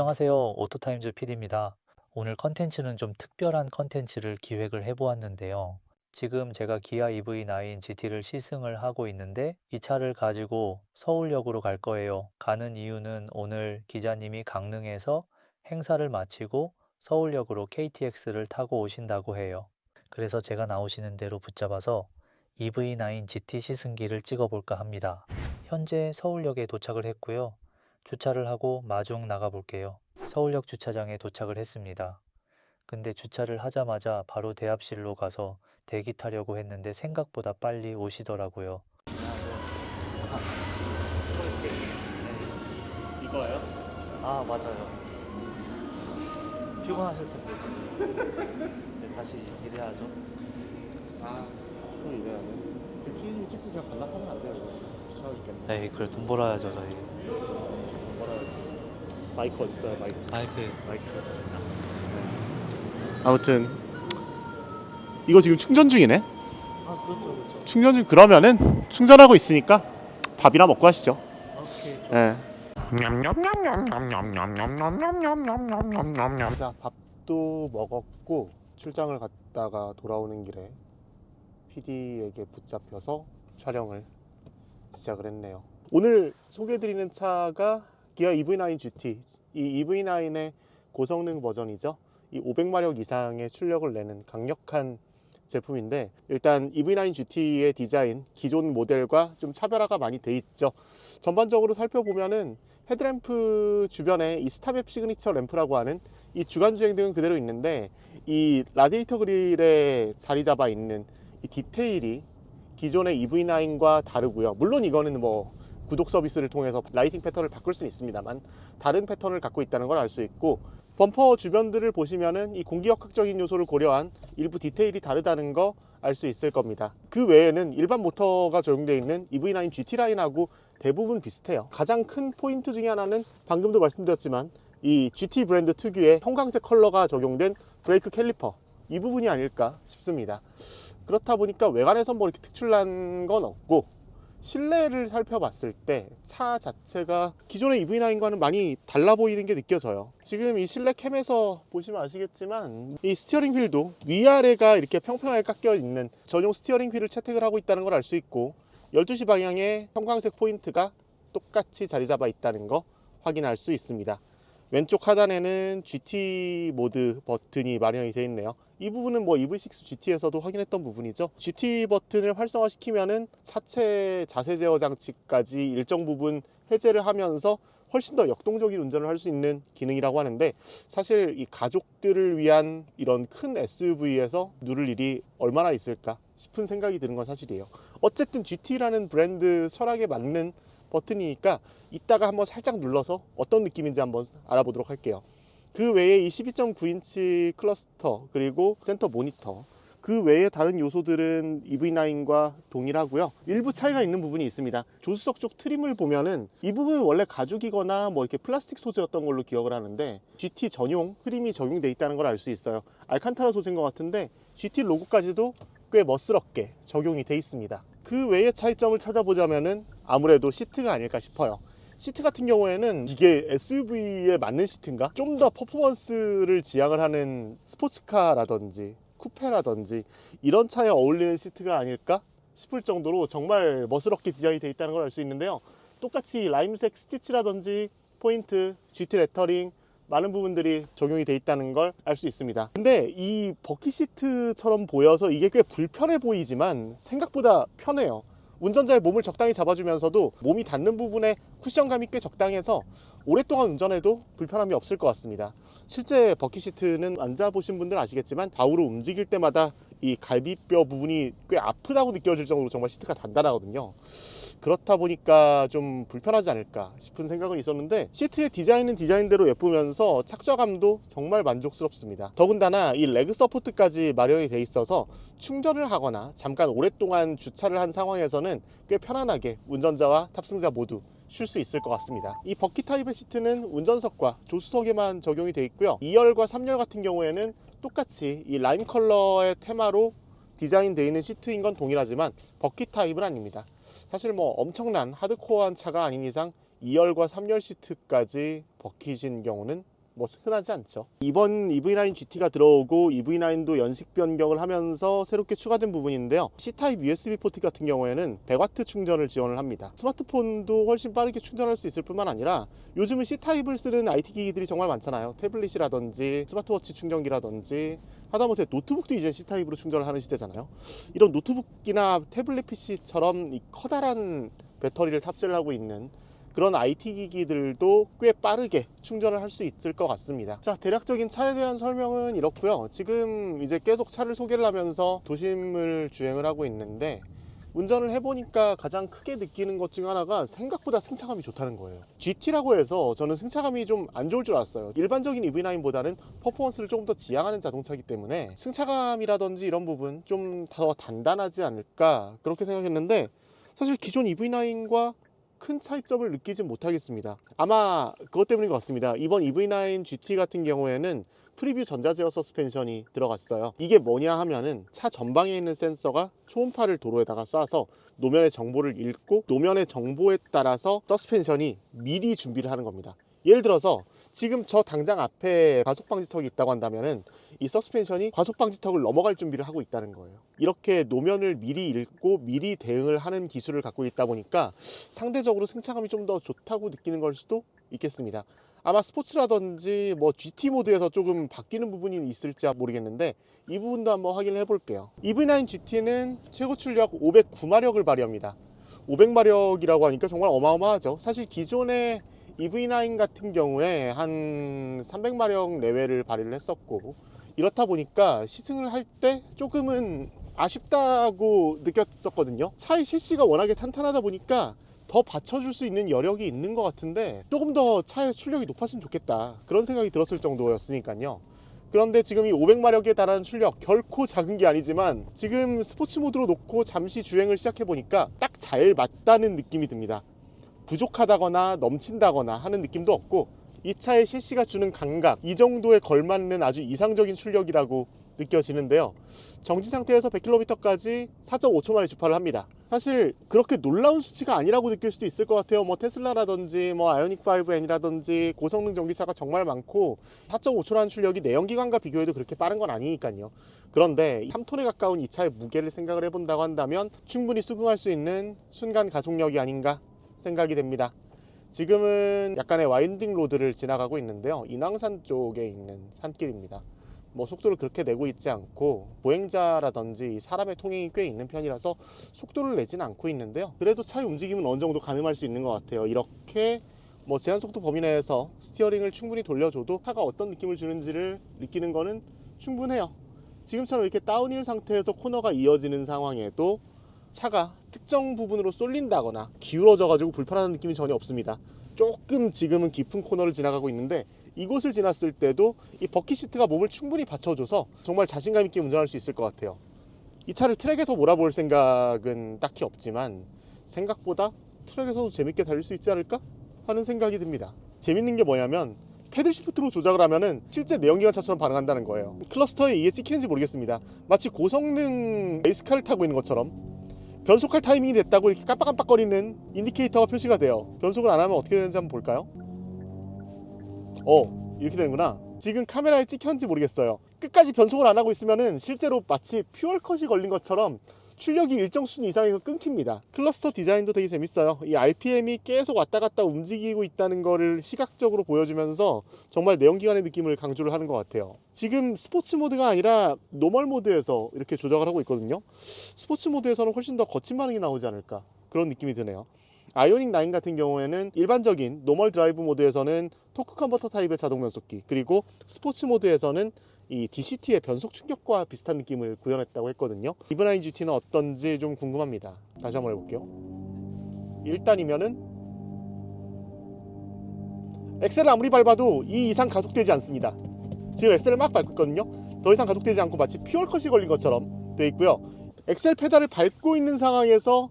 안녕하세요. 오토타임즈 PD입니다. 오늘 컨텐츠는 좀 특별한 컨텐츠를 기획을 해보았는데요. 지금 제가 기아 EV9 GT를 시승을 하고 있는데 이 차를 가지고 서울역으로 갈 거예요. 가는 이유는 오늘 기자님이 강릉에서 행사를 마치고 서울역으로 KTX를 타고 오신다고 해요. 그래서 제가 나오시는 대로 붙잡아서 EV9 GT 시승기를 찍어볼까 합니다. 현재 서울역에 도착을 했고요. 주차를 하고 마중 나가 볼게요. 서울역 주차장에 도착을 했습니다. 근데 주차를 하자마자 바로 대합실로 가서 대기 타려고 했는데 생각보다 빨리 오시더라고요. 이거예요? 아 맞아요. 피곤하실 텐데 지금. 네, 다시 일해야죠. 아, 또 이래야 돼. 그 피디님이 찍고 그냥 반납하면 안 돼요. 귀찮아 죽겠네. 에이 그래 돈 벌어야죠 저희. 마이크 어딨어요, 마이크? 마이크 마이크 켜서 아무튼 이거 지금 충전 중이네. 아 그렇죠 그렇죠. 충전 중 그러면은 충전하고 있으니까 밥이나 먹고 하시죠. 오케이. 예. 자 밥도 먹었고 출장을 갔다가 돌아오는 길에 PD에게 붙잡혀서 촬영을 시작을 했네요. 오늘 소개해드리는 차가 기아 EV9 GT. 이 EV9의 고성능 버전이죠. 이 500마력 이상의 출력을 내는 강력한 제품인데 일단 EV9 GT의 디자인 기존 모델과 좀 차별화가 많이 돼 있죠. 전반적으로 살펴보면은 헤드램프 주변에 이 스타맵 시그니처 램프라고 하는 이 주간 주행 등은 그대로 있는데 이 라디에이터 그릴에 자리 잡아 있는 이 디테일이 기존의 EV9과 다르고요. 물론 이거는 뭐 구독 서비스를 통해서 라이팅 패턴을 바꿀 수는 있습니다만 다른 패턴을 갖고 있다는 걸 알 수 있고 범퍼 주변들을 보시면은 이 공기역학적인 요소를 고려한 일부 디테일이 다르다는 거 알 수 있을 겁니다. 그 외에는 일반 모터가 적용되어 있는 EV9 GT 라인하고 대부분 비슷해요. 가장 큰 포인트 중에 하나는 방금도 말씀드렸지만 이 GT 브랜드 특유의 형광색 컬러가 적용된 브레이크 캘리퍼 이 부분이 아닐까 싶습니다. 그렇다 보니까 외관에선 뭐 이렇게 특출난 건 없고 실내를 살펴봤을 때 차 자체가 기존의 EV9과는 많이 달라 보이는 게 느껴져요. 지금 이 실내 캠에서 보시면 아시겠지만 이 스티어링 휠도 위아래가 이렇게 평평하게 깎여 있는 전용 스티어링 휠을 채택을 하고 있다는 걸 알 수 있고 12시 방향에 형광색 포인트가 똑같이 자리 잡아 있다는 거 확인할 수 있습니다. 왼쪽 하단에는 GT 모드 버튼이 마련이 되어 있네요. 이 부분은 뭐 EV6 GT에서도 확인했던 부분이죠. GT 버튼을 활성화시키면은 차체 자세 제어 장치까지 일정 부분 해제를 하면서 훨씬 더 역동적인 운전을 할 수 있는 기능이라고 하는데 사실 이 가족들을 위한 이런 큰 SUV에서 누를 일이 얼마나 있을까 싶은 생각이 드는 건 사실이에요. 어쨌든 GT라는 브랜드 철학에 맞는 버튼이니까 이따가 한번 살짝 눌러서 어떤 느낌인지 한번 알아보도록 할게요. 그 외에 이 12.9인치 클러스터 그리고 센터 모니터 그 외에 다른 요소들은 EV9과 동일하고요. 일부 차이가 있는 부분이 있습니다. 조수석 쪽 트림을 보면은 이 부분은 원래 가죽이거나 뭐 이렇게 플라스틱 소재였던 걸로 기억을 하는데 GT 전용 트림이 적용돼 있다는 걸 알 수 있어요. 알칸타라 소재인 것 같은데 GT 로고까지도 꽤 멋스럽게 적용이 돼 있습니다. 그 외의 차이점을 찾아보자면은 아무래도 시트가 아닐까 싶어요. 시트 같은 경우에는 이게 SUV에 맞는 시트인가? 좀 더 퍼포먼스를 지향을 하는 스포츠카라든지 쿠페라든지 이런 차에 어울리는 시트가 아닐까 싶을 정도로 정말 멋스럽게 디자인이 되어 있다는 걸 알 수 있는데요. 똑같이 라임색 스티치라든지 포인트, GT 레터링 많은 부분들이 적용이 돼 있다는 걸 알 수 있습니다. 근데 이 버킷 시트처럼 보여서 이게 꽤 불편해 보이지만 생각보다 편해요. 운전자의 몸을 적당히 잡아주면서도 몸이 닿는 부분에 쿠션감이 꽤 적당해서 오랫동안 운전해도 불편함이 없을 것 같습니다. 실제 버킷 시트는 앉아보신 분들 아시겠지만 좌우로 움직일 때마다 이 갈비뼈 부분이 꽤 아프다고 느껴질 정도로 정말 시트가 단단하거든요. 그렇다 보니까 좀 불편하지 않을까 싶은 생각은 있었는데 시트의 디자인은 디자인대로 예쁘면서 착좌감도 정말 만족스럽습니다. 더군다나 이 레그 서포트까지 마련이 돼 있어서 충전을 하거나 잠깐 오랫동안 주차를 한 상황에서는 꽤 편안하게 운전자와 탑승자 모두 쉴수 있을 것 같습니다. 이 버킷 타입의 시트는 운전석과 조수석에만 적용이 되어 있고요. 2열과 3열 같은 경우에는 똑같이 이 라임 컬러의 테마로 디자인되어 있는 시트인 건 동일하지만 버킷 타입은 아닙니다. 사실 뭐 엄청난 하드코어한 차가 아닌 이상 2열과 3열 시트까지 벗기신 경우는 뭐 흔하지 않죠. 이번 EV9 GT가 들어오고 EV9도 연식 변경을 하면서 새롭게 추가된 부분인데요. C타입 USB 포트 같은 경우에는 100W 충전을 지원을 합니다. 스마트폰도 훨씬 빠르게 충전할 수 있을 뿐만 아니라 요즘은 C타입을 쓰는 IT 기기들이 정말 많잖아요. 태블릿이라든지 스마트워치 충전기라든지 하다못해 노트북도 이제 C타입으로 충전을 하는 시대잖아요. 이런 노트북이나 태블릿 PC처럼 이 커다란 배터리를 탑재를 하고 있는 그런 IT 기기들도 꽤 빠르게 충전을 할 수 있을 것 같습니다. 자, 대략적인 차에 대한 설명은 이렇고요. 지금 이제 계속 차를 소개를 하면서 도심을 주행을 하고 있는데 운전을 해보니까 가장 크게 느끼는 것 중 하나가 생각보다 승차감이 좋다는 거예요. GT라고 해서 저는 승차감이 좀 안 좋을 줄 알았어요. 일반적인 EV9보다는 퍼포먼스를 조금 더 지향하는 자동차이기 때문에 승차감이라든지 이런 부분 좀 더 단단하지 않을까 그렇게 생각했는데 사실 기존 EV9과 큰 차이점을 느끼진 못하겠습니다. 아마 그것 때문인 것 같습니다. 이번 EV9 GT 같은 경우에는 프리뷰 전자제어 서스펜션이 들어갔어요. 이게 뭐냐 하면은 차 전방에 있는 센서가 초음파를 도로에다가 쏴서 노면의 정보를 읽고 노면의 정보에 따라서 서스펜션이 미리 준비를 하는 겁니다. 예를 들어서 지금 저 당장 앞에 과속 방지턱이 있다고 한다면은 이 서스펜션이 과속 방지턱을 넘어갈 준비를 하고 있다는 거예요. 이렇게 노면을 미리 읽고 미리 대응을 하는 기술을 갖고 있다 보니까 상대적으로 승차감이 좀 더 좋다고 느끼는 걸 수도 있겠습니다. 아마 스포츠라든지 뭐 GT 모드에서 조금 바뀌는 부분이 있을지 모르겠는데 이 부분도 한번 확인을 해볼게요. EV9 GT는 최고 출력 509마력을 발휘합니다. 500마력이라고 하니까 정말 어마어마하죠. 사실 기존의 EV9 같은 경우에 한 300마력 내외를 발휘를 했었고 이렇다 보니까 시승을 할 때 조금은 아쉽다고 느꼈었거든요. 차의 셰시가 워낙에 탄탄하다 보니까 더 받쳐줄 수 있는 여력이 있는 것 같은데 조금 더 차의 출력이 높았으면 좋겠다 그런 생각이 들었을 정도였으니까요. 그런데 지금 이 500마력에 달하는 출력 결코 작은 게 아니지만 지금 스포츠 모드로 놓고 잠시 주행을 시작해 보니까 딱 잘 맞다는 느낌이 듭니다. 부족하다거나 넘친다거나 하는 느낌도 없고 이 차의 셰시가 주는 감각 이 정도에 걸맞는 아주 이상적인 출력이라고 느껴지는데요. 정지 상태에서 100km까지 4.5초 만에 주파를 합니다. 사실 그렇게 놀라운 수치가 아니라고 느낄 수도 있을 것 같아요. 뭐 테슬라라든지 뭐 아이오닉 5N이라든지 고성능 전기차가 정말 많고 4.5초라는 출력이 내연기관과 비교해도 그렇게 빠른 건 아니니까요. 그런데 3톤에 가까운 이 차의 무게를 생각을 해본다고 한다면 충분히 수긍할 수 있는 순간 가속력이 아닌가 생각이 됩니다. 지금은 약간의 와인딩 로드를 지나가고 있는데요. 인왕산 쪽에 있는 산길입니다. 뭐 속도를 그렇게 내고 있지 않고 보행자라든지 이 사람의 통행이 꽤 있는 편이라서 속도를 내지는 않고 있는데요. 그래도 차의 움직임은 어느 정도 가늠할 수 있는 것 같아요. 이렇게 뭐 제한 속도 범위 내에서 스티어링을 충분히 돌려줘도 차가 어떤 느낌을 주는지를 느끼는 거는 충분해요. 지금처럼 이렇게 다운힐 상태에서 코너가 이어지는 상황에도 차가 특정 부분으로 쏠린다거나 기울어져 가지고 불편한 느낌이 전혀 없습니다. 조금 지금은 깊은 코너를 지나가고 있는데 이곳을 지났을 때도 이 버킷 시트가 몸을 충분히 받쳐줘서 정말 자신감 있게 운전할 수 있을 것 같아요. 이 차를 트랙에서 몰아볼 생각은 딱히 없지만 생각보다 트랙에서도 재밌게 달릴 수 있지 않을까 하는 생각이 듭니다. 재밌는 게 뭐냐면 패들 시프트로 조작을 하면은 실제 내연기관 차처럼 반응한다는 거예요. 클러스터에 이게 찍히는지 모르겠습니다. 마치 고성능 레이스카를 타고 있는 것처럼 변속할 타이밍이 됐다고 이렇게 깜빡깜빡거리는 인디케이터가 표시가 돼요. 변속을 안 하면 어떻게 되는지 한번 볼까요? 어, 이렇게 되는구나. 지금 카메라에 찍혔는지 모르겠어요. 끝까지 변속을 안 하고 있으면은 실제로 마치 퓨얼컷이 걸린 것처럼 출력이 일정 수준 이상에서 끊깁니다. 클러스터 디자인도 되게 재밌어요. 이 RPM이 계속 왔다 갔다 움직이고 있다는 거를 시각적으로 보여주면서 정말 내연기관의 느낌을 강조를 하는 것 같아요. 지금 스포츠 모드가 아니라 노멀 모드에서 이렇게 조작을 하고 있거든요. 스포츠 모드에서는 훨씬 더 거친 반응이 나오지 않을까 그런 느낌이 드네요. 아이오닉 9 같은 경우에는 일반적인 노멀 드라이브 모드에서는 토크 컨버터 타입의 자동 변속기 그리고 스포츠 모드에서는 이 DCT의 변속 충격과 비슷한 느낌을 구현했다고 했거든요. 이브나인 GT는 어떤지 좀 궁금합니다. 다시 한번 해볼게요. 1단이면은 엑셀을 아무리 밟아도 이 이상 가속되지 않습니다. 지금 엑셀을 막 밟고 있거든요. 더 이상 가속되지 않고 마치 퓨얼컷이 걸린 것처럼 돼 있고요. 엑셀 페달을 밟고 있는 상황에서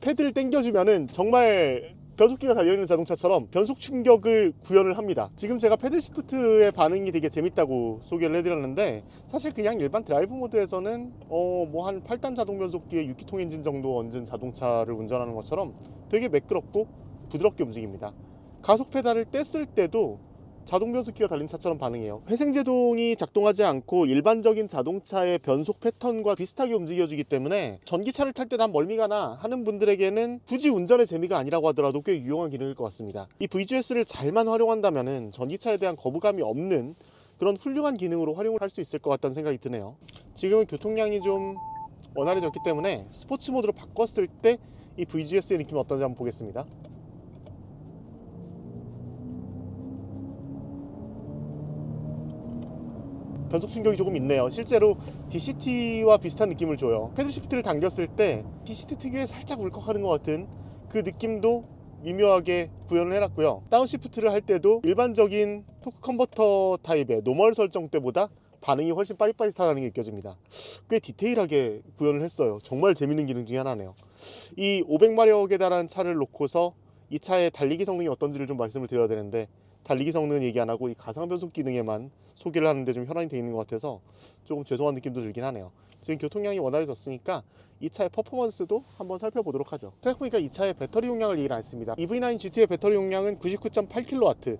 패드를 당겨주면은 정말 변속기가 달려있는 자동차처럼 변속 충격을 구현을 합니다. 지금 제가 패들 시프트의 반응이 되게 재밌다고 소개를 해드렸는데 사실 그냥 일반 드라이브 모드에서는 어 뭐 한 8단 자동 변속기에 6기통 엔진 정도 얹은 자동차를 운전하는 것처럼 되게 매끄럽고 부드럽게 움직입니다. 가속 페달을 뗐을 때도 자동 변속기가 달린 차처럼 반응해요. 회생제동이 작동하지 않고 일반적인 자동차의 변속 패턴과 비슷하게 움직여주기 때문에 전기차를 탈 때 난 멀미가 나 하는 분들에게는 굳이 운전의 재미가 아니라고 하더라도 꽤 유용한 기능일 것 같습니다. 이 VGS를 잘만 활용한다면 전기차에 대한 거부감이 없는 그런 훌륭한 기능으로 활용을 할 수 있을 것 같다는 생각이 드네요. 지금은 교통량이 좀 원활해졌기 때문에 스포츠 모드로 바꿨을 때 이 VGS의 느낌이 어떤지 한번 보겠습니다. 변속 충격이 조금 있네요. 실제로 DCT와 비슷한 느낌을 줘요. 패들 시프트를 당겼을 때 DCT 특유의 살짝 울컥하는 것 같은 그 느낌도 미묘하게 구현을 해놨고요. 다운 시프트를 할 때도 일반적인 토크 컨버터 타입의 노멀 설정 때보다 반응이 훨씬 빠릿빠릿하다는 게 느껴집니다. 꽤 디테일하게 구현을 했어요. 정말 재밌는 기능 중에 하나네요. 이 500마력에 달한 차를 놓고서 이 차의 달리기 성능이 어떤지를 좀 말씀을 드려야 되는데 달리기 성능은 얘기 안 하고 이 가상 변속 기능에만 소개를 하는데 좀 혈안이 돼 있는 것 같아서 조금 죄송한 느낌도 들긴 하네요. 지금 교통량이 원활해졌으니까 이 차의 퍼포먼스도 한번 살펴보도록 하죠. 생각해보니까 이 차의 배터리 용량을 얘기를 안 했습니다. EV9 GT의 배터리 용량은 99.8kW,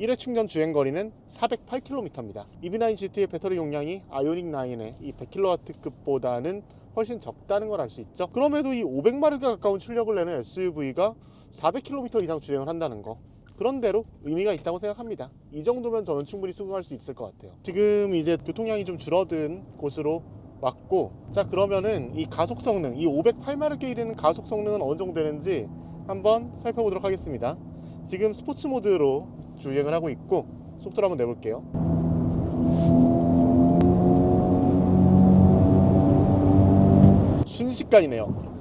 1회 충전 주행 거리는 408km입니다. EV9 GT의 배터리 용량이 아이오닉 9의 이 100kW급보다는 훨씬 적다는 걸 알 수 있죠. 그럼에도 이 500마력에 가까운 출력을 내는 SUV가 400km 이상 주행을 한다는 거. 그런 대로 의미가 있다고 생각합니다. 이 정도면 저는 충분히 수긍할 수 있을 것 같아요. 지금 이제 교통량이 좀 줄어든 곳으로 왔고, 자 그러면은 이 가속 성능, 이 508마력에 이르는 가속 성능은 어느 정도 되는지 한번 살펴보도록 하겠습니다. 지금 스포츠 모드로 주행을 하고 있고 속도를 한번 내볼게요. 순식간이네요.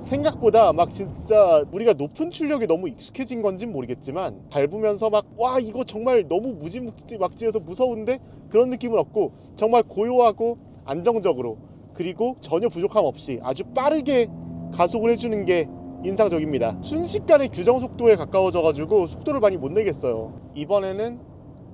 생각보다 막 진짜 우리가 높은 출력에 너무 익숙해진 건진 모르겠지만 밟으면서 막 와 이거 정말 너무 무지막지해서 무서운데 그런 느낌은 없고 정말 고요하고 안정적으로 그리고 전혀 부족함 없이 아주 빠르게 가속을 해주는 게 인상적입니다. 순식간에 규정 속도에 가까워져 가지고 속도를 많이 못 내겠어요. 이번에는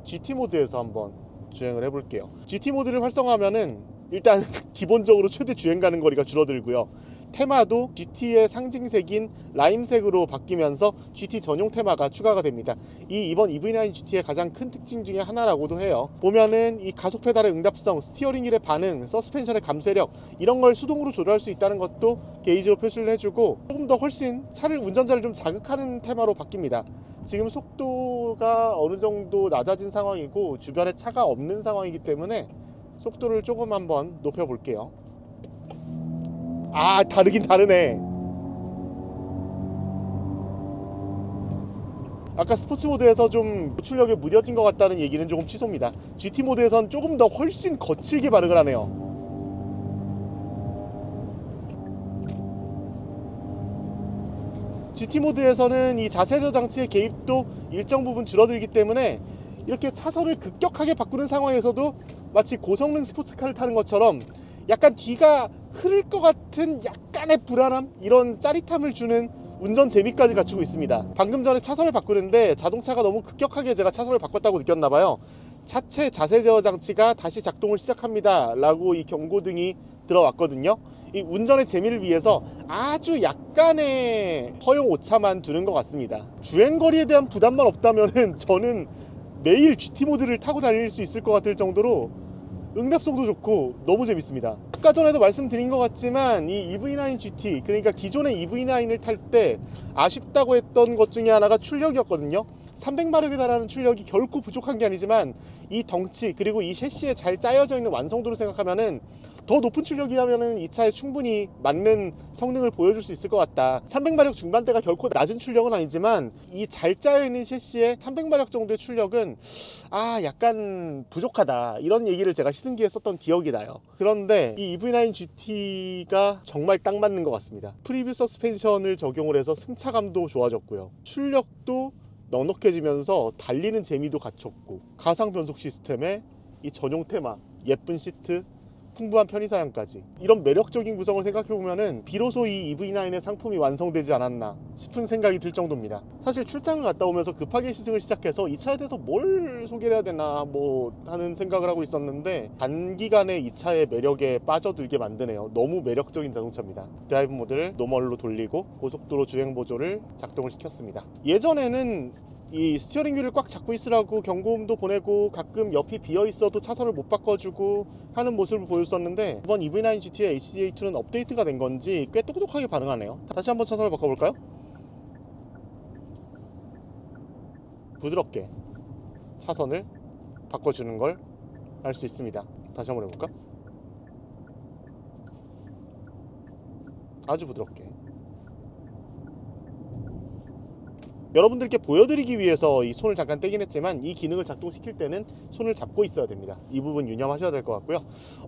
GT 모드에서 한번 주행을 해볼게요. GT 모드를 활성화하면은 일단 기본적으로 최대 주행 가는 거리가 줄어들고요. 테마도 GT의 상징색인 라임색으로 바뀌면서 GT 전용 테마가 추가가 됩니다. 이 이번 EV9 GT의 가장 큰 특징 중에 하나라고도 해요. 보면은 이 가속 페달의 응답성, 스티어링 휠의 반응, 서스펜션의 감쇄력 이런 걸 수동으로 조절할 수 있다는 것도 게이지로 표시를 해주고 조금 더 훨씬 차를 운전자를 좀 자극하는 테마로 바뀝니다. 지금 속도가 어느 정도 낮아진 상황이고 주변에 차가 없는 상황이기 때문에 속도를 조금 한번 높여 볼게요. 아 다르긴 다르네. 아까 스포츠 모드에서 좀 출력이 무뎌진 것 같다는 얘기는 조금 취소입니다. GT 모드에선 조금 더 훨씬 거칠게 반응을 하네요. GT 모드에서는 이 자세조 장치의 개입도 일정 부분 줄어들기 때문에 이렇게 차선을 급격하게 바꾸는 상황에서도 마치 고성능 스포츠카를 타는 것처럼 약간 뒤가 흐를 것 같은 약간의 불안함 이런 짜릿함을 주는 운전 재미까지 갖추고 있습니다. 방금 전에 차선을 바꾸는데 자동차가 너무 급격하게 제가 차선을 바꿨다고 느꼈나 봐요. 차체 자세 제어 장치가 다시 작동을 시작합니다. 라고 이 경고등이 들어왔거든요. 이 운전의 재미를 위해서 아주 약간의 허용 오차만 두는 것 같습니다. 주행 거리에 대한 부담만 없다면은 저는 매일 GT 모드를 타고 다닐 수 있을 것 같을 정도로 응답성도 좋고 너무 재밌습니다. 아까 전에도 말씀드린 것 같지만 이 EV9 GT 그러니까 기존의 EV9을 탈 때 아쉽다고 했던 것 중에 하나가 출력이었거든요. 300마력에 달하는 출력이 결코 부족한 게 아니지만 이 덩치 그리고 이 셰시에 잘 짜여져 있는 완성도를 생각하면은 더 높은 출력이라면은 이 차에 충분히 맞는 성능을 보여줄 수 있을 것 같다. 300마력 중반대가 결코 낮은 출력은 아니지만 이 잘 짜여 있는 셰시에 300마력 정도의 출력은 아 약간 부족하다 이런 얘기를 제가 시승기에 썼던 기억이 나요. 그런데 이 EV9 GT가 정말 딱 맞는 것 같습니다. 프리뷰 서스펜션을 적용을 해서 승차감도 좋아졌고요. 출력도 넉넉해지면서 달리는 재미도 갖췄고 가상 변속 시스템에 이 전용 테마 예쁜 시트 풍부한 편의사양까지 이런 매력적인 구성을 생각해 보면은 비로소 이 EV9의 상품이 완성되지 않았나 싶은 생각이 들 정도입니다. 사실 출장을 갔다 오면서 급하게 시승을 시작해서 이 차에 대해서 뭘 소개를 해야 되나 뭐 하는 생각을 하고 있었는데 단기간에 이 차의 매력에 빠져들게 만드네요. 너무 매력적인 자동차입니다. 드라이브 모드를 노멀로 돌리고 고속도로 주행 보조를 작동을 시켰습니다. 예전에는 이 스티어링 휠을 꽉 잡고 있으라고 경고음도 보내고 가끔 옆이 비어 있어도 차선을 못 바꿔주고 하는 모습을 보였었는데 이번 EV9 GT의 HDA2는 업데이트가 된 건지 꽤 똑똑하게 반응하네요. 다시 한번 차선을 바꿔볼까요? 부드럽게 차선을 바꿔주는 걸 알 수 있습니다. 다시 한번 해볼까? 아주 부드럽게. 여러분들께 보여드리기 위해서 이 손을 잠깐 떼긴 했지만 이 기능을 작동시킬 때는 손을 잡고 있어야 됩니다. 이 부분 유념하셔야 될 것 같고요.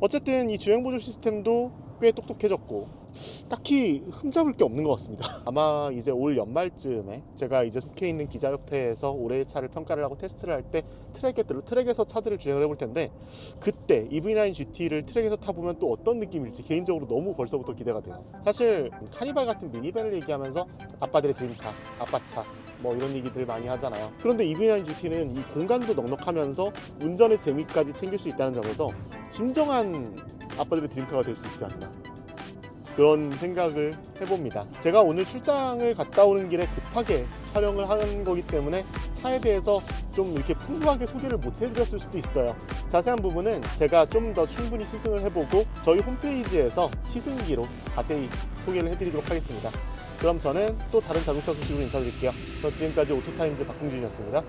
어쨌든 이 주행 보조 시스템도 꽤 똑똑해졌고 딱히 흠잡을 게 없는 것 같습니다. 아마 이제 올 연말쯤에 제가 이제 속해 있는 기자협회에서 올해의 차를 평가를 하고 테스트를 할 때 트랙에 들 트랙에서 차들을 주행을 해볼 텐데 그때 EV9 GT를 트랙에서 타보면 또 어떤 느낌일지 개인적으로 너무 벌써부터 기대가 돼요. 사실 카니발 같은 미니밴을 얘기하면서 아빠들의 드림카, 아빠차 뭐 이런 얘기들 많이 하잖아요. 그런데 EV9 GT는 이 공간도 넉넉하면서 운전의 재미까지 챙길 수 있다는 점에서 진정한 아빠들의 드림카가 될 수 있지 않나. 그런 생각을 해봅니다. 제가 오늘 출장을 갔다 오는 길에 급하게 촬영을 하는 거기 때문에 차에 대해서 좀 이렇게 풍부하게 소개를 못 해드렸을 수도 있어요. 자세한 부분은 제가 좀 더 충분히 시승을 해보고 저희 홈페이지에서 시승기로 자세히 소개를 해드리도록 하겠습니다. 그럼 저는 또 다른 자동차 소식으로 인사드릴게요. 저 지금까지 오토타임즈 박승준이었습니다.